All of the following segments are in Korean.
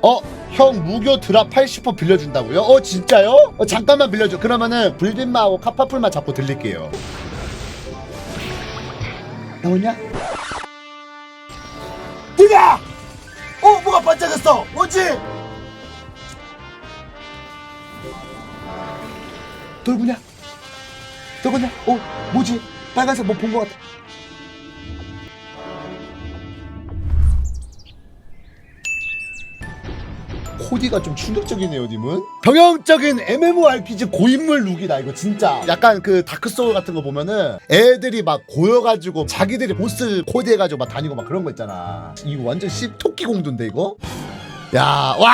어? 형 무교 드랍 80% 빌려준다고요? 어 진짜요? 어, 잠깐만 빌려줘 그러면은 불빈마하고 카파풀만 잡고 들릴게요 나오냐? 뭐야! 어 뭐가 반짝였어 뭐지? 돌구냐? 돌구냐? 어 뭐지? 빨간색 뭐 본 것 같아 코디가 좀 충격적이네요, 님은. 경영적인 MMORPG 고인물 룩이다, 이거 진짜. 약간 그 다크소울 같은 거 보면은 애들이 막 고여가지고 자기들이 보스 코디해가지고 막 다니고 막 그런 거 있잖아. 이거 완전 씹 토끼 공주인데, 이거? 야, 와!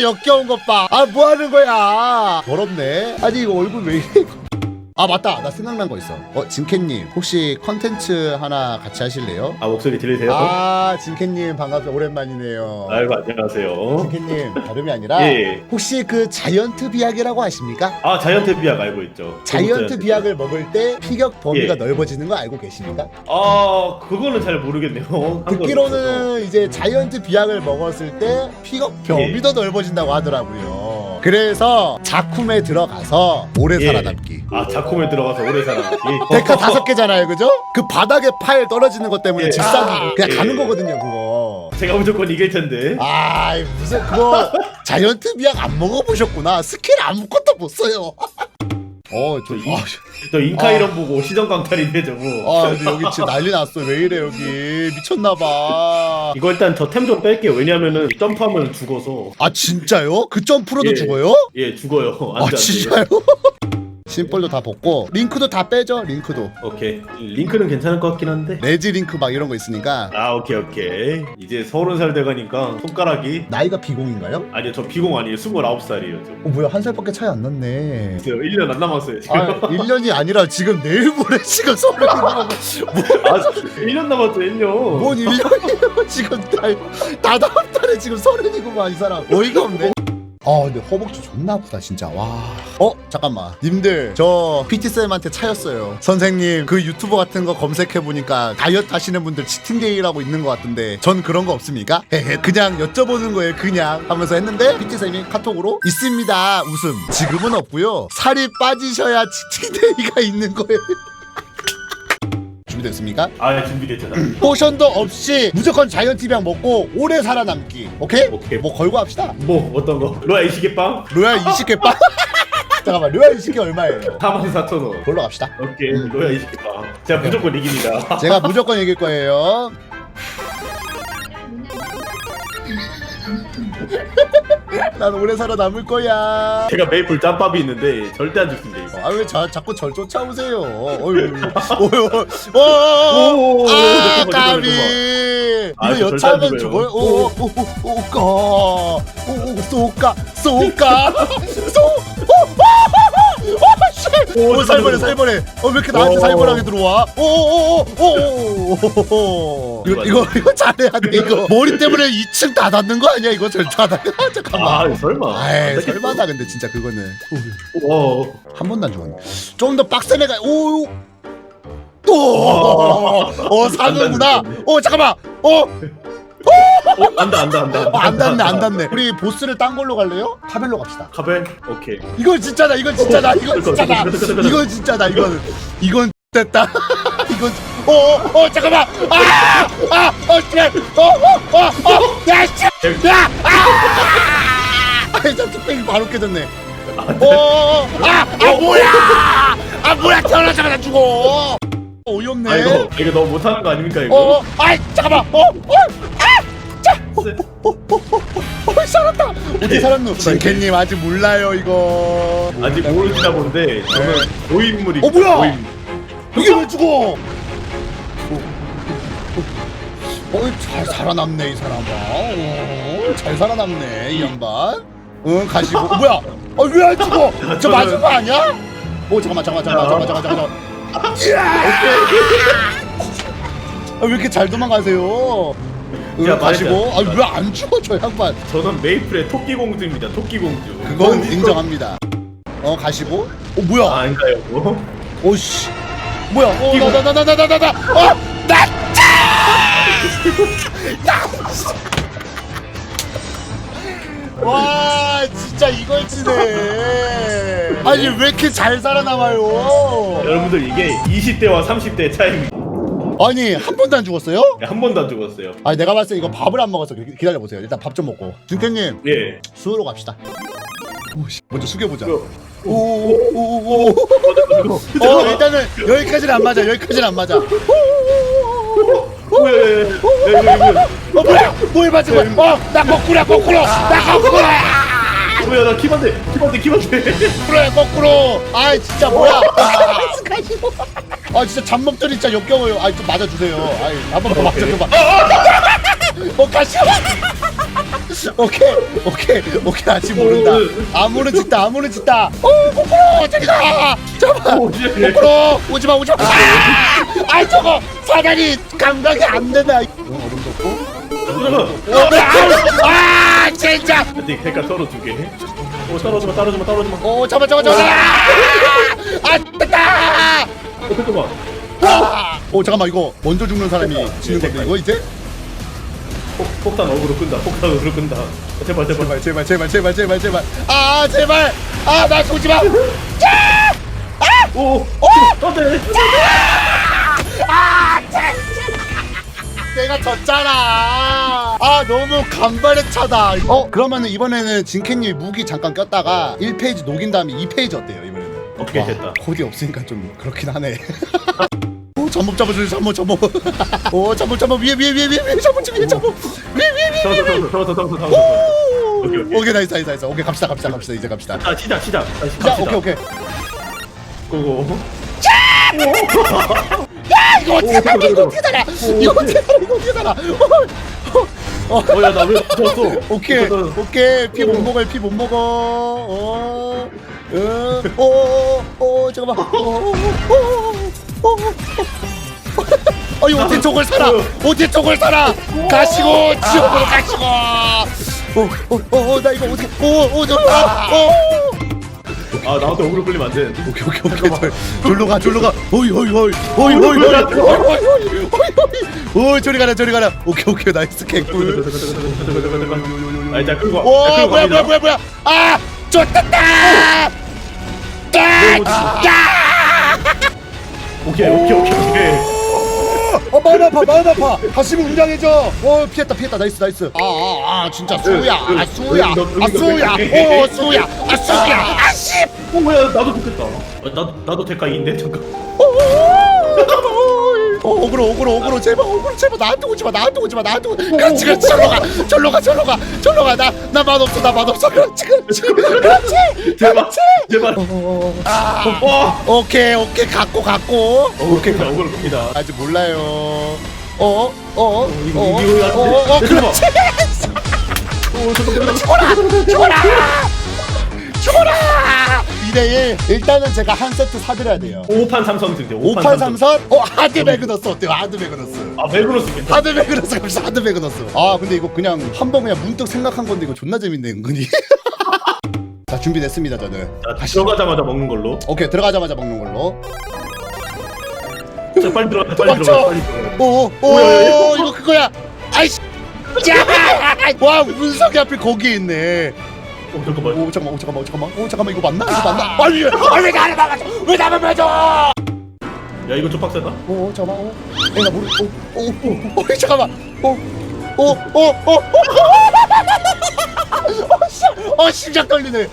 역겨운 것 봐. 아, 뭐 하는 거야? 더럽네. 아니, 이거 얼굴 왜 이래? 아, 맞다. 나 생각난 거 있어. 어, 진캣님. 혹시 컨텐츠 하나 같이 하실래요? 아 목소리 들리세요? 아, 진캣님 반갑습니다. 오랜만이네요. 아이고 안녕하세요. 진캣님 다름이 아니라 예. 혹시 그 자이언트 비약이라고 아십니까? 아 자이언트 비약 알고 있죠. 자이언트 비약을 먹을 때 피격 범위가 예. 넓어지는 거 알고 계십니까? 아 그거는 잘 모르겠네요. 듣기로는 이제 자이언트 비약을 먹었을 때 피격 범위도 넓어진다고 하더라고요. 그래서 작품에 들어가서 오래 예. 살아남기. 아 작품에 들어가서 오래 살아남기. 데카 다섯 개잖아요, 그죠? 그 바닥에 팔 떨어지는 것 때문에 예. 직사기 아, 그냥 예. 가는 거거든요, 그거. 제가 무조건 이길 텐데. 아, 무슨 그거 자이언트 비약 안 먹어보셨구나. 스킬 아무것도 못 써요. 어, 저, 이- 아, 저 인카 아. 이름 보고 시정 강탈인데 저거. 아 근데 여기 지금 난리 났어 왜 이래 여기 미쳤나봐 이거 일단 저 템 좀 뺄게요. 왜냐면은 점프하면 죽어서. 아 진짜요? 그 점프로도 예. 죽어요? 예 죽어요. 안 아 돼, 안 돼. 진짜요? 심벌도 다 벗고 링크도 다 빼죠 링크도 오케이. 링크는 괜찮을 것 같긴 한데. 레지 링크 막 이런 거 있으니까 아 오케이 오케이. 이제 서른 살 돼가니까 손가락이 나이가 비공인가요? 아니요 저 비공 아니에요. 스물아홉 살이에요. 저. 어 뭐야 한 살밖에 차이 안 났네 1년 안 남았어요 지금. 아 1년이 아니라 지금 내일 모레 지금 서른이고 아, 1년 남았죠, 1년. 뭔 1년이에요 지금 달, 다 다음 달에 지금 서른이구만 이 사람 어이가 없네 아 근데 허벅지 존나 아프다 진짜. 와. 어 잠깐만. 님들 저 PT쌤한테 차였어요. 선생님 그 유튜버 같은 거 검색해보니까 다이어트 하시는 분들 치팅데이라고 있는 것 같은데 전 그런 거 없습니까? 헤헤 그냥 여쭤보는 거예요 그냥 하면서 했는데 PT쌤이 카톡으로 있습니다 웃음. 지금은 없고요. 살이 빠지셔야 치팅데이가 있는 거예요 준비됐습니까? 아, 예, 준비됐잖아. 포션도 없이 무조건 자이언트 비약 먹고 오래 살아남기 오케이? 오케이. 뭐 걸고 합시다 뭐, 어떤 거? 로아 이시계빵? 로얄 20개 빵 잠깐만 로얄 20개 얼마예요? 44,000원. 그걸로 갑시다 오케이, 음. 로아 이시계빵. 제가 무조건 이깁니다. 제가 무조건 이길 거예요 난 오래 살아남을 거야 제가 메이플 짬밥이 있는데 절대 안 죽습니다, 이거. 아 왜 자꾸 절 쫓아오세요 어휴 어휴 어휴 오, 아 잠깐만, 까비 아, 이거 저 여차하면 절대 안 죽어요 죽어요. 오 오 오 오까 오 오 쏘까 쏘까 쏘 오 오, 살벌해 살벌해 어 왜 이렇게 나한테 오. 살벌하게 들어와 오오오오오 이거 이거 이거 잘해야 돼 이거 머리 때문에 2층 다 닿는 거 아니야 이거 절대 안 아, 잠깐만 아, 설마. 아이 안 되겠어. 설마다 근데 진짜 그거는 어, 한 번도 안 죽었네 좀더 빡센 애가 오 또! 어, 사는구나! 어, 잠깐만! 어! 어, 안다, 안다, 안다. 어, 안 닿네, 안 닿네. 우리 보스를 딴 걸로 갈래요? 카벨로 갑시다. 카벨? 오케이. 이건 진짜다, 이건 진짜다, 이건 진짜다. 이건 진짜다, 이건. 이건 됐다. 이건. 어, 어, 어, 잠깐만! 아! 아! 어, 씨! 어, 어, 어, 어! 야, 씨! 야! 아! 아이, 저 뚝배기 바로 깨졌네. 아, 어, 어, 어, 아! 아, 뭐야! 아, 뭐야! 태어나자마자 죽어! 어이없네. 아, 이거, 이거 너무 못하는 거 아닙니까, 이거? 어, 어, 아이, 잠깐만, 어, 어, 아, 자, 어, 어, 어, 어, 어, 살았다. 어떻게 살았노? 진캐님 아직 몰라요 이거. 아직 모르시나 본데, 저는 고인물입니다. 어, 뭐야? 이게 왜 죽어? 어, 어, 어, 잘 살아남네 이 사람. 어, 잘 살아남네 이 양반. 응, 가시고. 어, 뭐야? 어, 왜안 죽어? 저 맞은 거 아니야? 오, 잠깐만, 잠깐만, 잠깐만, 잠깐만, 잠깐만, 잠깐만. 아, 왜 이렇게 잘 도망가세요? 응, 야, 가시고. 말했잖아. 아, 왜 안 죽어 저 양반? 저는 메이플의 토끼 공주입니다, 토끼 공주. 그건 인정합니다. 어, 가시고. 어, 뭐야? 아, 아닌가요, 뭐? 오씨. 뭐야? 어, 나, 나, 나, 나, 나, 나, 나, 어, 나, 짜! 나, 와 진짜 이걸 치네 아니 왜 이렇게 잘 살아남아요 여러분들 이게 20대와 30대의 차이입니다. 아니 한 번도 안 죽었어요? 한 번도 안 죽었어요. 아니 내가 봤을 때 이거 밥을 안 먹어서 기- 기다려보세요 일단 밥 좀 먹고 준케님 예. 수으로 갑시다 오 씨 먼저 숙여보자 어, 오오 오 오 어 일단은 여기까지는 안 맞아 여기까지는 안 맞아 뭐야, 야, 야, 야, 야, 야, 야, 어 뭐야 뭘 맞은 거야 어나 거꾸로야 거꾸로 나 거꾸로야 뭐야, 나 키반데, 키반데, 키반데. 거꾸로야 거꾸로. 아 진짜 뭐야. 아. 진짜 잡먹들 진짜 역겨워요. 아좀 맞아주세요. 아이 한번 더 맞아줘봐. 어 가시 오케이 오케이 오케이. 아직 모른다. 아무런 짓다. 아무런 짓다. 어 거꾸로. 저기 가 잡아 오, 예. 거꾸로. 오지마 오지마. 아! 아이 저거. 사다리 감각이 안 된다 어, 얼음도 없고? 잠깐만. 어, 아 진짜 근데 대가 서로 두 개. 오, 떨어지마, 떨어지마, 떨어지마. 어, 어 잡아 잡아 잡아 아 됐다 잠깐만. 아! 어 잠깐만 이거 먼저 죽는 사람이 지는 건데 이거 이제 폭, 폭탄 어그로 끈다. 폭탄 어그로 끈다. 어, 제발, 제발. 제발 제발 제발 제발 제발 제발 아 제발 아 나 쏘지 마 오, 안 돼. 내가 졌잖아. 아 너무 간발의 차다. 어 그러면은 이번에는 진캔님 무기 잠깐 꼈다가 1페이지 녹인 다음에 2페이지 어때요 이번에는? 오케이, 와, 됐다. 코디 없으니까 좀 그렇긴 하네. 오 잠복 잡아주세요 잠복 잠복. 오 잠복 잠복. 위에 위에 위에 위에 위에 잠복 위에 잠복. 위에 위에 위에 잡았어. 오! 오케이, 오케이. 오케이 나이스 나이스 나이스. 오케이 갑시다 갑시다 갑시다. 이제 갑시다. 아, 시작, 시작. 자 갑시다. 오케이 오케이. 고고. 이거 어떻게 살아 이거 어떻게 살아 이거 어떻게 살아 이거 어떻게 살아 어, 어, 어, 야, 나왜 졌어? 오케이 오케이 피 못 먹어요 피못 먹어 어, 어, 어, 어, 잠깐만 어, 어, 어, 어, 어, 아니 어떻게 저걸 살아 어떻게 저걸 살아 가시고 지옥으로 가시고 어 어 어 나 이거 어떻게 어 어 저 어 아, 나한테 어그로 끌리면 안 되는데. 오케이 오케이 오케이. 절- 절로 가 절로 가. 오이 오이 오이. 오이 오이 오이. 오이 오이 오이. 오이 저리 가라 저리 가라. 오케이 오케이. 나이스 개꿀. 아, 일단 끌고 와. 오 끌고 뭐야 갑니다. 뭐야 뭐야 뭐야. 아 쫓았다! 오케이, 오케이, 오케이, 오케이. 어 마음 아파 마음 아파. 다시 웅장해져 어 피했다 피했다. 나이스 나이스. 아아 아, 진짜 수야. 아 수야. 아 수야. 오 수야. 아 수야 아씨 어, 뭐야, 나도 좋겠다. 어, 나, 나도 대가 2인데, 잠깐. 어, 어그로 어그로 어그로 제발 어그로 제발. 나한테 오지마 나한테 오지마 나한테 오지 그렇지 그렇지. 절로 가 절로 가 절로 가 절로 가나나 맛없어 나 맛없어. 그렇지 그렇지 그렇지 제발, 제발. 아, 와! 오케이 오케이. 갖고 갖고. 오케이, 자, 어그로 끕니다. 아직 몰라요. 어어어 어, 이거, 어, 이거, 이거, 어, 어, 어, 내 그렇지. 오, 잠깐만. 죽어라 죽어라 2대1 일단은 제가 한 세트 사드려야 돼요. 5판 3선 등대. 5판 3선 어 하드 매그너스 어때요? 하드 매그너스. 아, 매그너스 괜찮아. 하드 매그너스 갑시다 하드 매그너스. 아 근데 이거 그냥 한 번 그냥 문득 생각한 건데 이거 존나 재밌네 은근히. 자 준비됐습니다 저는. 자, 들어가자마자 먹는 걸로. 오케이 들어가자마자 먹는 걸로. 자, 빨리 들어가, 빨리 도망쳐. 들어가, 빨리 들어가. 오 오 오야야야. 이거 그거야. 아이씨. 와 운석이 앞에 거기에 있네 오, 잠깐만. 오 잠깐만 오 잠깐만 오 잠깐만 오 잠깐만 이거 맞나 이거 맞나 아니 아왜 나를 막아줘 왜 나만 맞아 야, 이거 좀 빡세다. 오 잠깐만 오 에나 모르 오오오 잠깐만 오오오오오 어 심장 떨리네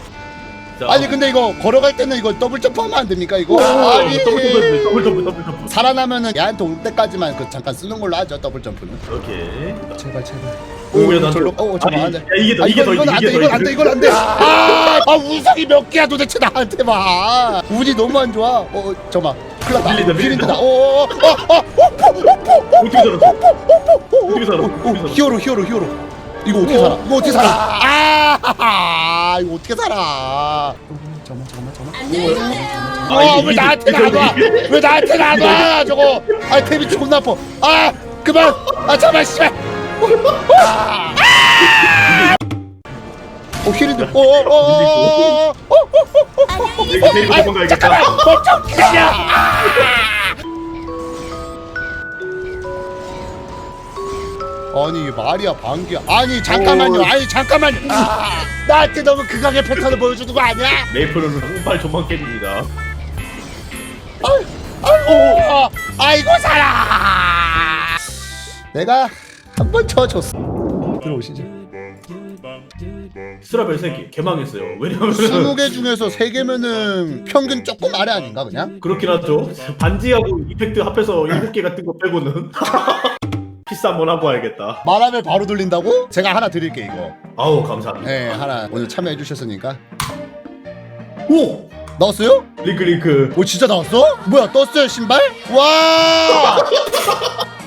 자, 아니 근데 이거 걸어갈 때는 이거 더블 점프하면 안 됩니까 이거? 오, 아니 더블 점프, 더블 점프, 더블 점프. 살아나면은 얘한테 올 때까지만 그 잠깐 쓰는 걸로 하죠 더블 점프는. 오케이. 제발 제발. 오, 야, 난 절로. 또- 어 잠깐 안 돼. 야, 이게 더, 아, 이게 더, 이건 안 이게 돼, 더, 이건 안 돼, 이건 안 돼. 아, 아 운석이 몇 개야 도대체 나한테 봐. 운이 너무 안 좋아. 어, 어 잠깐만. 큰일 났다. 밀린다, 밀린다. 밀린다. 어, 어, 어, 어, 어, 어떻게 살았어? 어떻게 살아? 어, 어떻게 살아? 히어로, 히어로, 히어로. 이거 어떻게 살아? 이거 어떻게 살아? 아, 이거 어떻게 살아? 어, 잠깐만, 잠깐만, 잠깐만. 안녕히 가세요. 아, 아, 이게- 왜 이게- 나한테 이게- 나와? 왜 나한테 나와? 저거. 아, 데뷔 존나 아파. 아, 그만. 아, 잠깐 씨발. 아. 어, 힐인데. 어, 어, 어, 어, 어, 어, 어. 아이, 도망가야겠다. 잠깐만. 멈춰 기다려. 아. 아니 말이야 방귀야 아니 잠깐만요 오. 아니 잠깐만요 아, 나한테 너무 극악의 패턴을 보여주는 거 아니야? 메이플은 운빨 좀만 깨집니다 아이, 아이고 아, 아이고 살아 내가 한번 쳐줬어. 들어오시죠. 스라벨 새끼 개망했어요. 왜냐면 20개 중에서 3개면은 평균 조금 아래 아닌가 그냥? 그렇긴 하죠. 반지하고 이펙트 합해서 7개가 뜬거 빼고는. 피스 한번 하고 와야겠다. 말하면 바로 돌린다고? 제가 하나 드릴게 이거. 아우 감사합니다. 네 하나. 오늘 참여해 주셨으니까. 오! 나왔어요? 링크 링크. 오 진짜 나왔어? 뭐야 떴어요 신발? 와